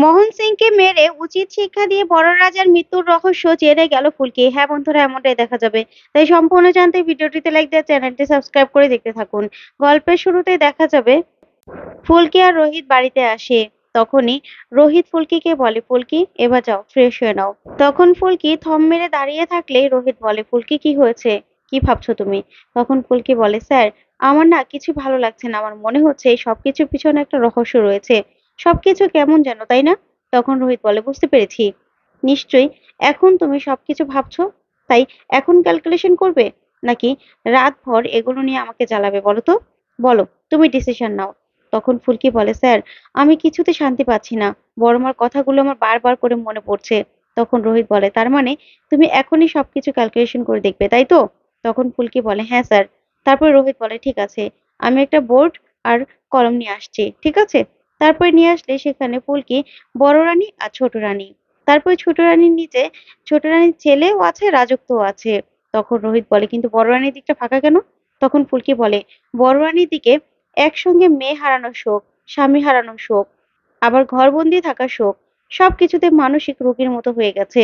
মোহন সিংকে মেরে উচিত শিক্ষা দিয়ে বড় রাজার মৃত্যুর রহস্য জেনে গেল ফুলকি। হ্যাঁ বন্ধুরা, এমনটাই দেখা যাবে। তাই সম্পূর্ণ জানতে ভিডিওটিতে লাইক দিয়ে চ্যানেলটি সাবস্ক্রাইব করে দেখতে থাকুন। গল্পের শুরুতে দেখা যাবে, ফুলকি আর রোহিত বাড়িতে আসে। তখনই রোহিত ফুলকিকে বলে, ফুলকি, এবার যাও ফ্রেশ হয়ে নাও। তখন ফুলকি থম মেরে দাঁড়িয়ে থাকলে রোহিত বলে, ফুলকি, কি হয়েছে? কি ভাবছ তুমি? তখন ফুলকি বলে, স্যার, আমার না কিছু ভালো লাগছে না। আমার মনে হচ্ছে সবকিছুর পিছনে একটা রহস্য রয়েছে। সবকিছু কেমন যেন, তাই না? তখন রোহিত বলে, বুঝতে পেরেছি। নিশ্চয়ই, এখন তুমি সবকিছু ভাবছ? তাই এখন ক্যালকুলেশন করবে? নাকি রাতভর এগুলো নিয়ে আমাকে জ্বালাবে, বলো তো? বলো, তুমি ডিসিশন নাও। তখন ফুলকি বলে, স্যার, আমি কিছুতে শান্তি পাচ্ছি না। বড়মার কথাগুলো আমার বারবার করে মনে পড়ছে। তখন রোহিত বলে, তার মানে তুমি এখনই সবকিছু ক্যালকুলেশন করে দেখবে, তাই তো? তখন ফুলকি বলে হ্যাঁ স্যার। তারপর রোহিত বলে, ঠিক আছে, আমি একটা বোর্ড আর কলম নিয়ে আসছি, ঠিক আছে? তারপরে নিয়ে আসলে সেখানে ফুলকি, বড় রানী আর ছোট রানী। তারপরে ছোট রানীর নিচে, ছোট রানীর ছেলেও আছে, রাজত্বও আছে। তখন রোহিত বলে, কিন্তু বড় রানীর দিকটা ফাঁকা কেন? তখন ফুলকি বলে, বড় রানীর দিকে একসঙ্গে মেয়ে হারানোর শোক, স্বামী হারানোর শোক, আবার ঘরবন্দি থাকার শোক, সবকিছুতে মানসিক রোগীর মতো হয়ে গেছে।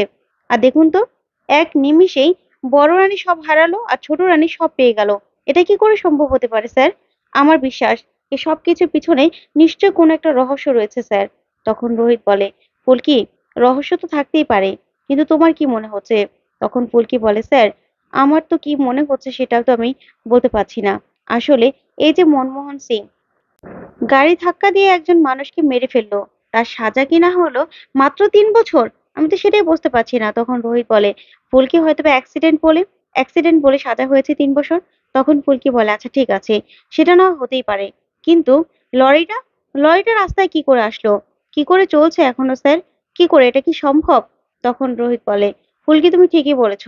আর দেখুন তো, এক নিমিষেই বড় রানী সব হারালো আর ছোট রানী সব পেয়ে গেল। এটা কি করে সম্ভব হতে পারে, স্যার? আমার বিশ্বাস এই সবকিছুর পিছনে নিশ্চয় কোনো একটা রহস্য রয়েছে, স্যার। তখন রোহিত বলে, ফুলকি, রহস্য তো থাকতেই পারে, কিন্তু তোমার কি মনে হচ্ছে? তখন ফুলকি বলে, স্যার, আমার তো কি মনে হচ্ছে সেটাও তো আমি বলতে পারছি না। আসলে এই যে মনমোহন সিং, গাড়ি ধাক্কা দিয়ে একজন মানুষকে মেরে ফেলল, তার সাজা কিনা হলো মাত্র তিন বছর? আমি তো সেটাই বুঝতে পারছি না। তখন রোহিত বলে, ফুলকি হয়তো অ্যাক্সিডেন্ট বলে অ্যাক্সিডেন্ট বলে সাজা হয়েছে তিন বছর? তখন ফুলকি বলে আচ্ছা ঠিক আছে, সেটা না হতেই পারে। কিন্তু লরিটা লরিটা রাস্তায় কি করে আসলো? কি করে চলছে এখনও স্যার? কি করে? এটা কি সম্ভব? তখন রোহিত বলে, ফুলকি, তুমি ঠিকই বলেছ।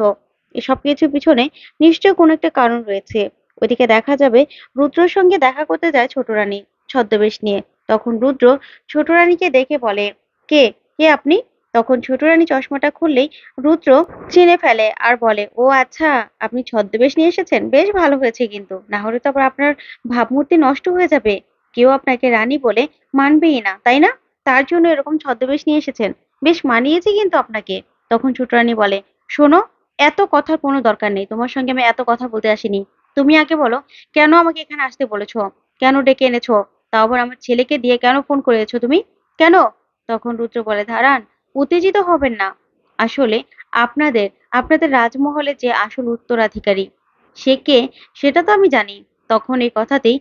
এসব কিছুর পিছনে নিশ্চয় কোনো একটা কারণ রয়েছে। ওইদিকে দেখা যাবে রুদ্রর সঙ্গে দেখা করতে যায় ছোট রানী, ছদ্মবেশ নিয়ে। তখন রুদ্র ছোট রানীকে দেখে বলে, কে? কে আপনি? তখন ছোট রানী চশমাটা খুললেই রুদ্র চিনে ফেলে আর বলে, ও আচ্ছা আপনি ছদ্মবেশ নিয়ে এসেছেন? বেশ ভালো হয়েছে কিন্তু। না হলে তো আবার আপনার ভাবমূর্তি নষ্ট হয়ে যাবে। কেউ আপনাকে রানী বলে মানবেই না, তাই না? তার জন্য এরকম ছদ্মবেশ নিয়ে এসেছেন। বেশ মানিয়েছে কিন্তু আপনাকে। তখন ছোট রানী বলে, শোনো, এত কথার কোনো দরকার নেই। তোমার সঙ্গে আমি এত কথা বলতে আসিনি। তুমি আগে বলো, কেন আমাকে এখানে আসতে বলেছ? কেন ডেকে এনেছো? তাও আবার আমার ছেলেকে দিয়ে কেন ফোন করেছ তুমি? কেন? তখন রুদ্র বলে, দাঁড়ান উত্তেজিত হবেন না। আসলে আপনাদের আপনাদের রাজমহলে যে আসল উত্তরাধিকারী, সে কে সেটা তো আমি জানি। তখন এই কথাতেই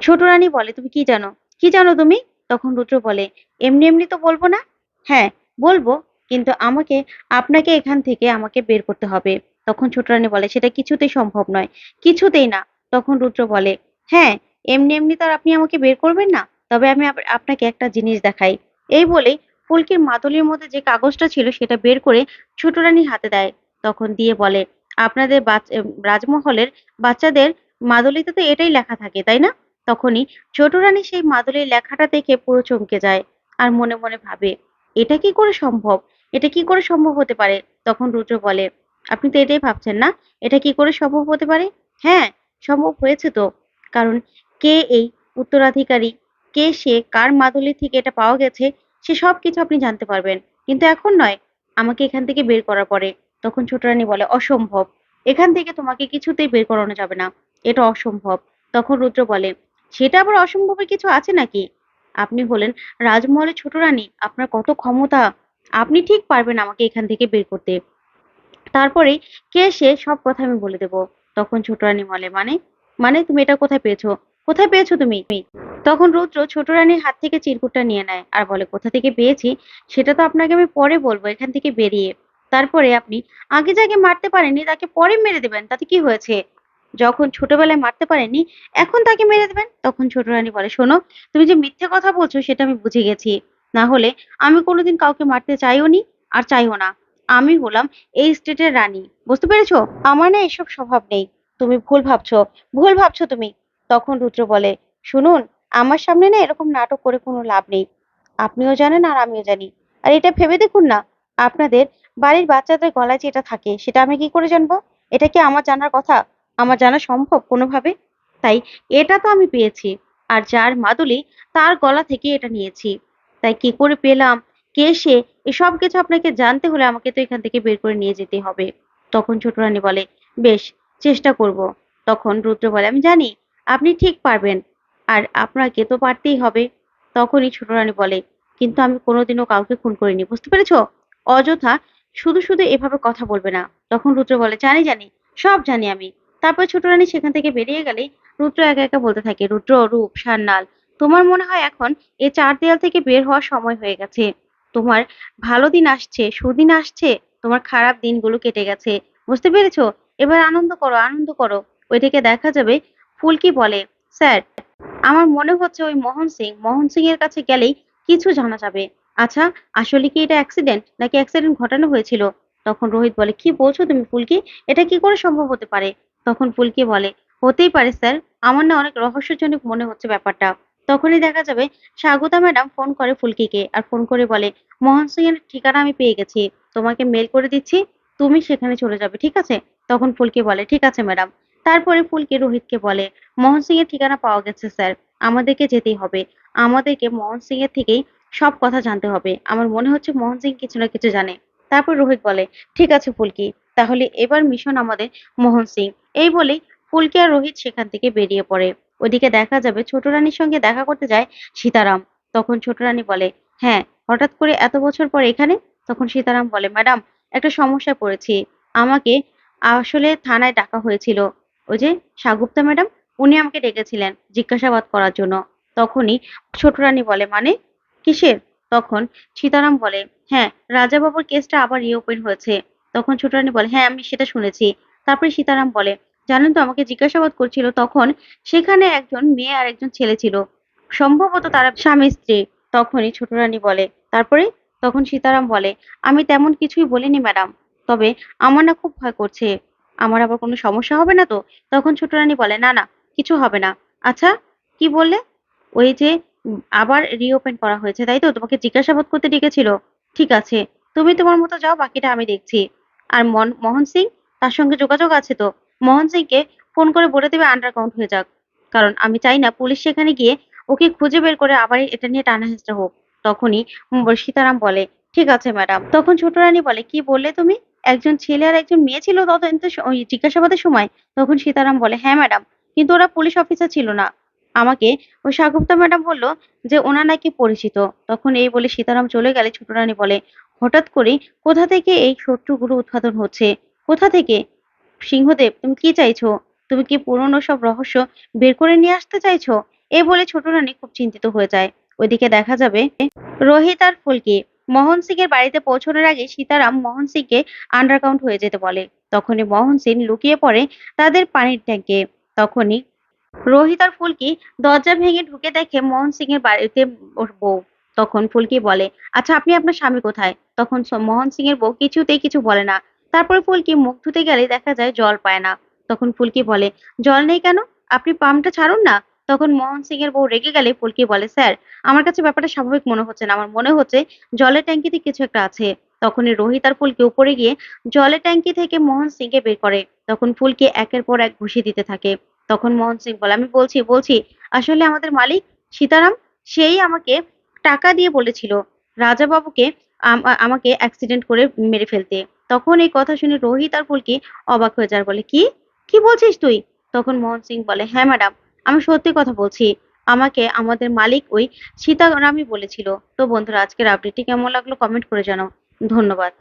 ছোট রানী বলে, তুমি কি জানো? কি জানো তুমি? তখন রুদ্র বলে, এমনি এমনি তো বলব না? হ্যাঁ বলব, কিন্তু আমাকে, আপনাকে এখান থেকে আমাকে বের করতে হবে। তখন ছোট রানী বলে, সেটা কিছুতেই সম্ভব নয়, কিছুতেই না। তখন রুদ্র বলে হ্যাঁ এমনি এমনি তো আর আপনি আমাকে বের করবেন না, তবে আমি আপনাকে একটা জিনিস দেখাই। এই বলেই ফুলকির মাদুলির মধ্যে যে কাগজটা ছিল সেটা বের করে ছোট রানীর হাতে দেয়। তখন দিয়ে বলে, আপনাদের রাজমহলের বাচ্চাদের মাদুলিতে তো এটাই লেখা থাকে, তাই না? তখনই ছোট রানী সেই মাদলির লেখাটা দেখে পুরো চমকে যায় আর মনে মনে ভাবে, এটা কি করে সম্ভব? এটা কি করে সম্ভব হতে পারে? তখন রুদ্র বলে, আপনি তো এটাই ভাবছেন না? এটা কি করে সম্ভব হতে পারে? হ্যাঁ সম্ভব হয়েছে তো। কারণ কে এই উত্তরাধিকারী? কে সে? কার মাদুলি থেকে এটা পাওয়া গেছে? সে সব কিছু আপনি জানতে পারবেন। কিন্তু এখন নয়, আমাকে এখান থেকে বের করার পরে। তখন ছোট রানী বলে, অসম্ভব। এখান থেকে তোমাকে কিছুতেই বের করানো যাবে না। এটা অসম্ভব। তখন রুদ্র বলে, সেটা আবার অসম্ভবের কিছু আছে নাকি? আপনি হলেন রাজমহলের ছোট রানী, আপনার কত ক্ষমতা? আপনি ঠিক পারবেন আমাকে এখান থেকে বের করতে। তারপরে কে সে সব কথা আমি বলে দেব। তখন ছোট রানী বলে মানে? মানে তুমি এটা কোথায় পেয়েছ? কোথায় পেয়েছ তুমি? তখন রুদ্র ছোট রানীর হাত থেকে চিরকুটটা নিয়ে নেয় আর বলে, কোথা থেকে পেয়েছি? সেটা তো আপনাকে আমি পরে বলব, এখান থেকে বেরিয়ে। তারপরে আপনি আগে যাকে মারতে পারেননি, তাকে পরে মেরে দেবেন। তাতে কি হয়েছে? যখন ছোটবেলায় মারতে পারেননি, এখন তাকে মেরে দেবেন? তখন ছোট রানী বলে, শোনো, তুমি যে মিথ্যে কথা বলছো, সেটা আমি বুঝে গেছি। না হলে আমি কোনোদিন কাউকে মারতে চাইও নি আর চাইও না। আমি হলাম এই স্টেটের রানী। বুঝতে পেরেছ? আমার না এসব স্বভাব নেই। তুমি ভুল ভাবছ। ভুল ভাবছ তুমি? তখন রুদ্র বলে, শুনুন আমার সামনে না এরকম নাটক করে কোনো লাভ নেই। আপনিও জানেন আর আমিও জানি। আর এটা ভেবে দেখুন না, আপনাদের বাড়ির বাচ্চাদের গলায় যেটা থাকে, সেটা আমি কি করে জানব? এটা কি আমার জানার কথা? আমার জানা সম্ভব কোনোভাবে? তাই এটা তো আমি পেয়েছি, আর যার মাদুলি তার গলা থেকে এটা নিয়েছি। তাই কি করে পেলাম? কে সে? এসব কিছু আপনাকে জানতে হলে আমাকে তো এখান থেকে বের করে নিয়ে যেতে হবে। তখন ছোট রানী বলে, বেশ, চেষ্টা করব। তখন রুদ্র বলে, আমি জানি, আপনি ঠিক পারবেন। আর আপনাকে তো পারতেই হবে। তখনই ছোট রানী বলে, কিন্তু আমি কোনোদিনও কাউকে খুন করিনি, বুঝতে পেরেছ? অযথা শুধু শুধু এভাবে কথা বলবে না। তখন রুদ্র বলে, জানি জানি, সব জানি আমি। তারপর ছোট রানী সেখান থেকে বেরিয়ে গেলে রুদ্র একা একা বলতে থাকে, রুদ্র, রূপ সান্নাল তোমার মনে হয় এখন এই চার দেয়াল থেকে বের হওয়ার সময় হয়ে গেছে। তোমার ভালো দিন আসছে, সুদিন আসছে, তোমার খারাপ দিনগুলো কেটে গেছে, বুঝতে পেরেছ? এবার আনন্দ করো আনন্দ করো। ওইদিকে দেখা যাবে ফুলকি বলে, স্যার আমার মনে হচ্ছে ওই মোহন সিং মোহন সিং এর কাছে গেলেই কিছু জানা যাবে। আচ্ছা আসলে কি এটা অ্যাক্সিডেন্ট নাকি অ্যাক্সিডেন্ট ঘটানো হয়েছিল? তখন রোহিত বলে, কি বলছো তুমি ফুলকি? এটা কি করে সম্ভব হতে পারে? তখন ফুলকি বলে, হতেই পারে স্যার আমার না অনেক রহস্যজনক মনে হচ্ছে ব্যাপারটা। তখনই দেখা যাবে স্বাগতা ম্যাডাম ফোন করে ফুলকিকে আর ফোন করে বলে, মোহন সিং এর ঠিকানা আমি পেয়ে গেছি, তোমাকে মেল করে দিচ্ছি, তুমি সেখানে চলে যাবে, ঠিক আছে? তখন ফুলকি বলে, ঠিক আছে ম্যাডাম তারপরে ফুলকি রোহিতকে বলে, মোহন সিং এর ঠিকানা পাওয়া গেছে, স্যার। আমাদেরকে যেতেই হবে। আমাদেরকে মোহন সিং এর থেকেই সব কথা জানতে হবে। আমার মনে হচ্ছে মোহন সিং কিছু না কিছু জানে। তারপর রোহিত বলে, ঠিক আছে ফুলকি, তাহলে এবার মিশন আমাদের মোহন সিং। এই বলেই ফুলকি আর রোহিত সেখান থেকে বেরিয়ে পড়ে। ওদিকে দেখা যাবে ছোট রানীর সঙ্গে দেখা করতে যায় সীতারাম। তখন ছোট রানী বলে হ্যাঁ হঠাৎ করে এত বছর পর এখানে? তখন সীতারাম বলে, ম্যাডাম, একটা সমস্যায় পড়েছি। আমাকে আসলে থানায় ডাকা হয়েছিল। ওই যে সাগুপ্তা ম্যাডাম, উনি আমাকে ডেকেছিলেন জিজ্ঞাসাবাদ করার জন্য। তখনই ছোট রানী বলে মানে? কিসের? তখন সীতারাম বলে হ্যাঁ রাজাবাবুর কেসটা আবার রিওপেন হয়েছে। তখন ছোট রানী বলে হ্যাঁ আমি সেটা শুনেছি। তারপরে সীতারাম বলে, জানেন তো, আমাকে জিজ্ঞাসাবাদ করছিল, তখন সেখানে একজন মেয়ে আর একজন ছেলে ছিল। সম্ভবত তারা স্বামী স্ত্রী। তখনই ছোট রানী বলে, তারপরে? তখন সীতারাম বলে, আমি তেমন কিছুই বলিনি, ম্যাডাম। তবে আমার না খুব ভয় করছে। আমার আবার কোনো সমস্যা হবে না তো? তখন ছোট রানী বলে, না না, কিছু হবে না। আচ্ছা কি বললে? ওই যে, আবার রিওপেন করা হয়েছে, তাই তো? তোমাকে জিজ্ঞাসাবাদ করতে ডেকেছিল? ঠিক আছে, তুমি তোমার মতো যাও, বাকিটা আমি দেখছি। আর মোহন সিং? তার সঙ্গে যোগাযোগ আছে তো? মোহন সিংকে ফোন করে বলে দেবে আন্ডারগ্রাউন্ড হয়ে যাক। কারণ আমি চাই না পুলিশ সেখানে গিয়ে ওকে খুঁজে বের করে আবার এটা নিয়ে টানাহেঁচড়া হোক। তখনই সীতারাম বলে, ঠিক আছে, ম্যাডাম। তখন ছোট রানী বলে, কি বললে তুমি? একজন ছেলে আর একজন মেয়ে ছিল তদন্ত জিজ্ঞাসাবাদের সময়, তখন সীতারাম বলে হ্যাঁ ম্যাডাম কিন্তু ওরা পুলিশ অফিসার ছিল না। আমাকে ওই সাগুপ্তা ম্যাডাম বলল যে ওনা নাকি পরিচিত। তখন এই বলে সীতারাম চলে গেলে, ছোট রানী বলে, হঠাৎ করে কোথা থেকে এই শত্রুগুলো উৎপাদন হচ্ছে? কোথা থেকে? সিংহদেব, তুমি কি চাইছো? তুমি কি পুরনো সব রহস্য বের করে নিয়ে আসতে চাইছো? এই বলে ছোট রানী খুব চিন্তিত হয়ে যায়। ওইদিকে দেখা যাবে, রোহিত আর ফুলকি মোহন সিং এর বাড়িতে পৌঁছানোর আগে সীতারাম মোহন সিংকে আন্ডারগ্রাউন্ড হয়ে যেতে বলে। তখনই মোহন সিং লুকিয়ে পড়ে তাদের পানির ট্যাঙ্কে তখনই রোহিত আর ফুলকি দরজা ভেঙে ঢুকে দেখে মোহন সিং এর বাড়িতে ওর বউ। তখন ফুলকি বলে আচ্ছা আপনি আপনার স্বামী কোথায়? তখন মোহন সিং এর বউ কিছুতেই কিছু বলে না। তারপরে ফুলকি মুখ ধুতে গেলে দেখা যায় জল পায় না। তখন ফুলকি বলে, জল নেই কেন? আপনি পাম্পটা ছাড়ুন না। তখন মোহন সিং এর বউ রেগে গেলে ফুলকি বলে, স্যার, আমার কাছে ব্যাপারটা স্বাভাবিক মনে হচ্ছে না। আমার মনে হচ্ছে জলের ট্যাঙ্কিতে কিছু একটা আছে। তখনই রোহিত আর ফুলকি উপরে গিয়ে জলের ট্যাঙ্কি থেকে মোহন সিং সিংকে বের করে। তখন ফুলকি একের পর এক ঘুষি দিতে থাকে। তখন মোহন সিং বলে, আমি বলছি বলছি, আসলে আমাদের মালিক সীতারাম, সেই আমাকে টাকা দিয়ে বলেছিল রাজাবাবুকে আম- আমাকে অ্যাক্সিডেন্ট করে মেরে ফেলতে। তখন এই কথা শুনে রোহিত আর ফুলকি অবাক হয়ে যায় বলে, কি? কি বলছিস তুই? তখন মোহন সিং বলে হ্যাঁ ম্যাডাম আমি সত্যি কথা বলছি, আমাকে আমাদের মালিক ওই সীতারামই বলেছিল। তো বন্ধুরা, আজকের আপডেটটি কেমন লাগল? কমেন্ট করে জানাও। ধন্যবাদ।